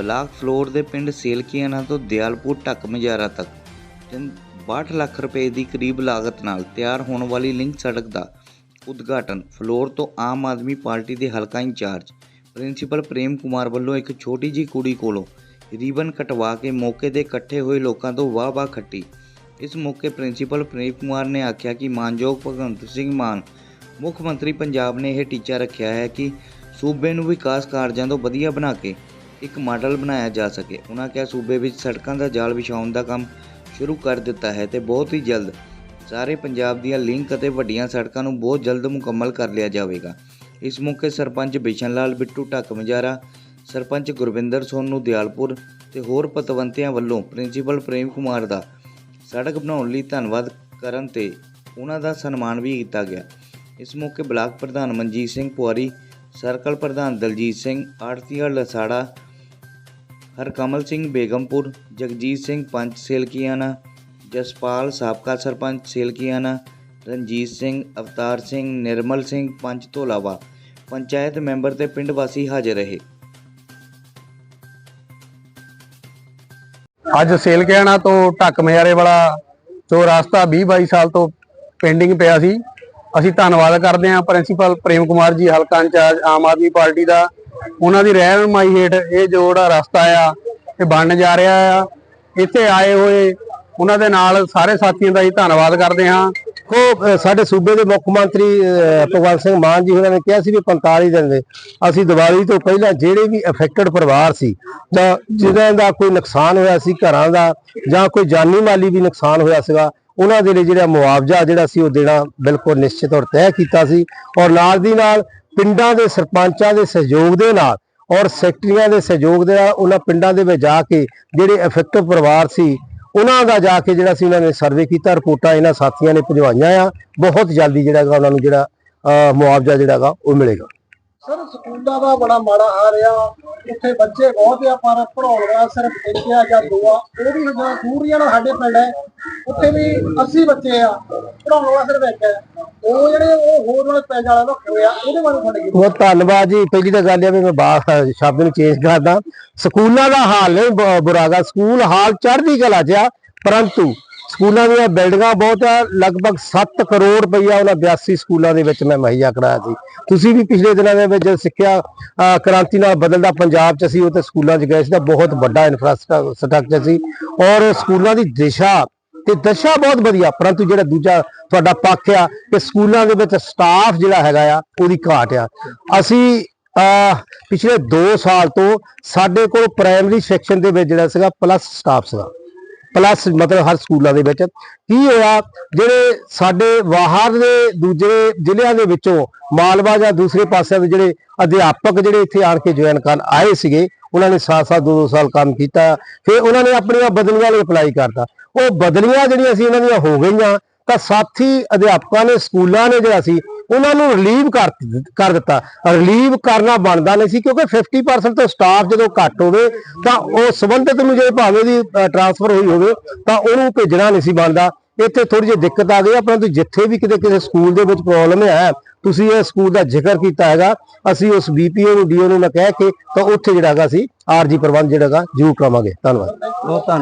Block floor ਦੇ ਪਿੰਡ ਸੇਲਕੀਆਣਾ ਤੋਂ ਦਿਆਲਪੁਰ ਢੱਕ ਮਜਾਰਾ ਤੱਕ ਤਿੰਨ 62 ਲੱਖ ਰੁਪਏ ਦੀ ਕਰੀਬ ਲਾਗਤ ਨਾਲ ਤਿਆਰ ਹੋਣ ਵਾਲੀ ਲਿੰਕ ਸੜਕ ਦਾ ਉਦਘਾਟਨ ਫਲੋਰ ਤੋਂ ਆਮ ਆਦਮੀ ਪਾਰਟੀ ਦੇ ਹਲਕਾ ਇੰਚਾਰਜ ਪ੍ਰਿੰਸੀਪਲ ਪ੍ਰੇਮ ਕੁਮਾਰ ਵੱਲੋਂ ਇੱਕ ਛੋਟੀ ਜੀ ਕੁੜੀ ਕੋਲੋਂ ਰੀਬਨ ਕਟਵਾ ਕੇ ਮੌਕੇ ਦੇ ਇਕੱਠੇ ਹੋਏ ਲੋਕਾਂ ਤੋਂ ਵਾਹ-ਵਾਹ ਖੱਟੀ। ਇਸ ਮੌਕੇ ਪ੍ਰਿੰਸੀਪਲ ਪ੍ਰੇਮ ਕੁਮਾਰ ਨੇ ਆਖਿਆ ਕਿ ਮਾਨਯੋਗ ਭਗਵੰਤ ਸਿੰਘ ਮਾਨ, ਮੁੱਖ ਮੰਤਰੀ ਪੰਜਾਬ ਨੇ ਇਹ ਟੀਚਾ ਰੱਖਿਆ ਹੈ ਕਿ ਸੂਬੇ ਨੂੰ ਵਿਕਾਸ ਕਾਰਜਾਂ ਤੋਂ ਵਧੀਆ ਬਣਾ ਕੇ ਇੱਕ ਮਾਡਲ ਬਣਾਇਆ ਜਾ ਸਕੇ। ਉਹਨਾਂ ਕਿਹਾ, ਸੂਬੇ ਵਿੱਚ ਸੜਕਾਂ ਦਾ ਜਾਲ ਵਿਛਾਉਣ ਦਾ ਕੰਮ ਸ਼ੁਰੂ ਕਰ ਦਿੱਤਾ ਹੈ ਤੇ ਬਹੁਤ ਹੀ ਜਲਦ ਸਾਰੇ ਪੰਜਾਬ ਦੀਆਂ ਲਿੰਕ ਅਤੇ ਵੱਡੀਆਂ ਸੜਕਾਂ ਨੂੰ ਬਹੁਤ ਜਲਦ ਮੁਕੰਮਲ ਕਰ ਲਿਆ ਜਾਵੇਗਾ। ਇਸ ਮੌਕੇ ਸਰਪੰਚ ਬਿਸ਼ਨ ਲਾਲ ਬਿੱਟੂ ਢੱਕ ਮਜਾਰਾ, ਸਰਪੰਚ ਗੁਰਵਿੰਦਰ ਸੋਨੂ ਦਿਆਲਪੁਰ ਤੇ ਹੋਰ ਪਤਵੰਤਿਆਂ ਵੱਲੋਂ ਪ੍ਰਿੰਸੀਪਲ ਪ੍ਰੇਮ ਕੁਮਾਰ ਦਾ ਸੜਕ ਬਣਾਉਣ ਲਈ ਧੰਨਵਾਦ ਕਰਨ ਤੇ ਉਹਨਾਂ ਦਾ ਸਨਮਾਨ ਵੀ ਕੀਤਾ ਗਿਆ। ਇਸ ਮੌਕੇ ਬਲਾਕ ਪ੍ਰਧਾਨ ਮਨਜੀਤ ਸਿੰਘ ਪੁਆਰੀ, ਸਰਕਲ ਪ੍ਰਧਾਨ ਦਲਜੀਤ ਸਿੰਘ, ਆੜਤੀਆ ਲਸਾੜਾ ਹਰਕਮਲ ਸਿੰਘ ਬੇਗਮਪੁਰ, ਜਗਜੀਤ ਸਿੰਘ ਪੰਚ ਸੇਲਕੀਆਣਾ, ਜਸਪਾਲ ਸਾਬਕਾ ਸਰਪੰਚ ਸੇਲਕੀਆਣਾ, ਰਣਜੀਤ ਸਿੰਘ, ਅਵਤਾਰ ਸਿੰਘ, ਨਿਰਮਲ ਸਿੰਘ ਪੰਚ ਤੋਂ ਇਲਾਵਾ ਪੰਚਾਇਤ ਮੈਂਬਰ ਤੇ ਪਿੰਡ ਵਾਸੀ ਹਾਜ਼ਰ ਰਹੇ। ਅੱਜ ਸੇਲਕਿਆਣਾ ਤੋਂ ਢੱਕ ਮਜਾਰੇ ਵਾਲਾ ਜੋ ਰਸਤਾ 20 22 ਸਾਲ ਤੋਂ ਪੈਂਡਿੰਗ ਪਿਆ ਸੀ, ਅਸੀਂ ਧੰਨਵਾਦ ਕਰਦੇ ਹਾਂ ਪ੍ਰਿੰਸੀਪਲ ਪ੍ਰੇਮ ਕੁਮਾਰ ਜੀ, ਹਲਕਾ ਇੰਚਾਰਜ ਆਮ ਆਦਮੀ ਪਾਰਟੀ ਦਾ ਉਹਨਾਂ ਦੀ ਰਹਿਨਮਾਈ ਹੇਠ ਇਹ ਜੋ ਰਸਤਾ ਆ, ਇਹ ਬਣਨ ਜਾ ਰਿਹਾ ਆ। ਇੱਥੇ ਆਏ ਹੋਏ ਉਹਨਾਂ ਦੇ ਨਾਲ ਸਾਰੇ ਸਾਥੀਆਂ ਦਾ ਹੀ ਧੰਨਵਾਦ ਕਰਦੇ ਹਾਂ। ਦੇਖੋ ਸਾਡੇ ਸੂਬੇ ਦੇ ਮੁੱਖ ਮੰਤਰੀ, ਅਹ, ਭਗਵੰਤ ਸਿੰਘ ਮਾਨ ਜੀ ਉਹਨਾਂ ਨੇ ਕਿਹਾ ਸੀ ਵੀ 45 ਦਿਨ ਦੇ ਅਸੀਂ ਦੀਵਾਲੀ ਤੋਂ ਪਹਿਲਾਂ ਜਿਹੜੇ ਵੀ ਅਫੈਕਟਡ ਪਰਿਵਾਰ ਸੀ ਜਾਂ ਜਿਹਨਾਂ ਦਾ ਕੋਈ ਨੁਕਸਾਨ ਹੋਇਆ ਸੀ ਘਰਾਂ ਦਾ ਜਾਂ ਕੋਈ ਜਾਨੀ ਮਾਲੀ ਵੀ ਨੁਕਸਾਨ ਹੋਇਆ ਸੀਗਾ, ਉਹਨਾਂ ਦੇ ਲਈ ਜਿਹੜਾ ਮੁਆਵਜ਼ਾ ਜਿਹੜਾ ਸੀ ਉਹ ਦੇਣਾ ਬਿਲਕੁਲ ਨਿਸ਼ਚਿਤ ਔਰ ਤੈਅ ਕੀਤਾ ਸੀ। ਔਰ ਨਾਲ ਦੀ ਨਾਲ ਪਿੰਡਾਂ ਦੇ ਸਰਪੰਚਾਂ ਦੇ ਸਹਿਯੋਗ ਦੇ ਨਾਲ ਔਰ ਸੈਕਟਰੀਆਂ ਦੇ ਸਹਿਯੋਗ ਦੇ ਨਾਲ ਉਹਨਾਂ ਪਿੰਡਾਂ ਦੇ ਵਿੱਚ ਜਾ ਕੇ ਜਿਹੜੇ ਅਫੈਕਟਡ ਪਰਿਵਾਰ ਸੀ, ਉਹਨਾਂ ਦਾ ਜਾ ਕੇ ਜਿਹੜਾ ਸੀ, ਉਹਨਾਂ ਨੇ ਸਰਵੇ ਕੀਤਾ, ਰਿਪੋਰਟਾਂ ਇਹਨਾਂ ਸਾਥੀਆਂ ਨੇ ਭਜਵਾਈਆਂ ਆ। ਬਹੁਤ ਜਲਦੀ ਜਿਹੜਾ ਹੈਗਾ ਉਹਨਾਂ ਨੂੰ ਜਿਹੜਾ ਮੁਆਵਜ਼ਾ ਜਿਹੜਾ ਹੈਗਾ ਉਹ ਮਿਲੇਗਾ। ਸਰ, ਸਕੂਲਾਂ ਦਾ ਬੜਾ ਮਾੜਾ ਹਾਲ ਆ। ਉੱਥੇ ਬੱਚੇ ਬਹੁਤ ਆ ਪਰ ਪੜਾਉਣ ਵਾਲਾ ਸਿਰਫ ਇੱਕ ਜਾਂ ਦੋ ਉਹ ਵੀ ਜਿਹੜਾ ਦੂਰੀਆਂ ਨਾਲ ਸਾਡੇ ਪਿੰਡ ਹੈ। ਉੱਥੇ ਵੀ 80 ਬੱਚੇ ਆ। ਪੜਾਉਣ ਵਾਲਾ ਸਿਰਫ ਇੱਕ ਹੈ। ਉਹ ਜਿਹੜੇ ਉਹ ਹੋਰ ਵਾਲੇ ਪੈਜ ਵਾਲਾ ਦਾ ਹੋਇਆ ਉਹਦੇ ਬਾਰੇ ਤੁਹਾਡੇ ਕੀ ਬਹੁਤ ਧੰਨਵਾਦ ਜੀ ਪਹਿਲੀ ਤਾਂ ਗੱਲ ਇਹ ਵੀ ਮੈਂ ਬਾਤ ਸ਼ਬਦ ਨੂੰ ਚੇਂਜ ਕਰਦਾ। ਸਕੂਲਾਂ ਦਾ ਹਾਲ ਨਹੀਂ ਬ- ਸਕੂਲ ਹਾਲ ਚੜ੍ਹਦੀ ਕਲਾ 'ਚ ਆ, ਪਰੰਤੂ ਸਕੂਲਾਂ ਦੀਆਂ ਬਿਲਡਿੰਗਾਂ ਬਹੁਤ ਆ, ਲਗਭਗ 7 ਕਰੋੜ ਰੁਪਈਆ ਉਹਨਾਂ 82 ਸਕੂਲਾਂ ਦੇ ਵਿੱਚ ਮੈਂ ਮੁਹੱਈਆ ਕਰਾਇਆ ਸੀ। ਤੁਸੀਂ ਵੀ ਪਿਛਲੇ ਦਿਨਾਂ ਦੇ ਵਿੱਚ ਸਿੱਖਿਆ ਕ੍ਰਾਂਤੀ ਨਾਲ ਬਦਲਦਾ ਪੰਜਾਬ 'ਚ ਅਸੀਂ ਉੱਥੇ ਸਕੂਲਾਂ 'ਚ ਗਏ ਸੀ, ਤਾਂ ਬਹੁਤ ਵੱਡਾ ਇਨਫਰਾਸਟ੍ਰਕਚਰ ਸੀ। ਔਰ ਸਕੂਲਾਂ ਦੀ ਦਿਸ਼ਾ ਤੇ ਦਸ਼ਾ ਬਹੁਤ ਵਧੀਆ, ਪਰੰਤੂ ਜਿਹੜਾ ਦੂਜਾ ਤੁਹਾਡਾ ਪੱਖ ਆ ਕਿ ਸਕੂਲਾਂ ਦੇ ਵਿੱਚ ਸਟਾਫ ਜਿਹੜਾ ਹੈਗਾ ਆ, ਉਹਦੀ ਘਾਟ ਆ। ਅਸੀਂ ਪਿਛਲੇ 2 ਸਾਲ ਤੋਂ ਸਾਡੇ ਕੋਲ ਪ੍ਰਾਇਮਰੀ ਸੈਕਸ਼ਨ ਦੇ ਵਿੱਚ ਜਿਹੜਾ ਸੀਗਾ ਪਲੱਸ ਸਟਾਫ ਸੀਗਾ। ਪਲੱਸ ਮਤਲਬ ਹਰ ਸਕੂਲਾਂ ਦੇ ਵਿੱਚ। ਕੀ ਹੋਇਆ, ਜਿਹੜੇ ਸਾਡੇ ਬਾਹਰ ਦੇ ਦੂਜੇ ਜ਼ਿਲ੍ਹਿਆਂ ਦੇ ਵਿੱਚੋਂ ਮਾਲਵਾ ਜਾਂ ਦੂਸਰੇ ਪਾਸਿਆਂ ਦੇ ਜਿਹੜੇ ਅਧਿਆਪਕ ਜਿਹੜੇ ਇੱਥੇ ਆਣ ਕੇ ਜੁਆਇਨ ਕਰਨ ਆਏ ਸੀਗੇ, ਉਹਨਾਂ ਨੇ ਸਾਥ ਸਾਲ ਦੋ ਦੋ ਸਾਲ ਕੰਮ ਕੀਤਾ। ਫਿਰ ਉਹਨਾਂ ਨੇ ਆਪਣੀਆਂ ਬਦਲੀਆਂ ਲਈ ਅਪਲਾਈ ਕਰਤਾ। ਉਹ ਬਦਲੀਆਂ ਜਿਹੜੀਆਂ ਸੀ ਇਹਨਾਂ ਦੀਆਂ ਹੋ ਗਈਆਂ, ਤਾਂ ਸਾਥੀ ਅਧਿਆਪਕਾਂ ਨੇ, ਸਕੂਲਾਂ ਨੇ ਜਿਹੜਾ ਸੀ, ਉਹਨਾਂ ਨੂੰ ਰਿਲੀਵ ਕਰ ਕਰ ਦਿੱਤਾ। ਰਿਲੀਵ ਕਰਨਾ ਬਣਦਾ ਨਹੀਂ ਸੀ, ਕਿਉਂਕਿ 50% ਤੋਂ ਸਟਾਫ ਜਦੋਂ ਘੱਟ ਹੋਵੇ, ਤਾਂ ਉਹ ਸੰਬੰਧਿਤ ਨੂੰ ਜੇ ਭਾਵੇਂ ਦੀ ਟ੍ਰਾਂਸਫਰ ਹੋਈ ਹੋਵੇ, ਤਾਂ ਉਹਨੂੰ ਭੇਜਣਾ ਨਹੀਂ ਸੀ ਬਣਦਾ। ਇੱਥੇ ਥੋੜੀ ਜਿਹੀ ਦਿੱਕਤ ਆ ਗਈ ਆ, ਪਰੰਤੂ ਜਿੱਥੇ ਵੀ ਕਿਤੇ ਕਿਸੇ ਸਕੂਲ ਦੇ ਵਿੱਚ ਪ੍ਰੋਬਲਮ ਹੈ, ਤੁਸੀਂ ਇਹ ਸਕੂਲ ਦਾ ਜ਼ਿਕਰ ਕੀਤਾ ਹੈਗਾ, ਅਸੀਂ ਉਸ ਬੀਪੀਓ ਨੂੰ ਡੀਓ ਨੂੰ ਮੈਂ ਕਹਿ ਕੇ, ਤਾਂ ਉੱਥੇ ਜਿਹੜਾ ਹੈਗਾ ਸੀ ਆਰਜੀ ਪ੍ਰਬੰਧ ਜਿਹੜਾ ਹੈਗਾ, ਜ਼ਰੂਰ ਕਰਾਵਾਂਗੇ। ਧੰਨਵਾਦ। ਬਹੁਤ ਧੰਨਵਾਦ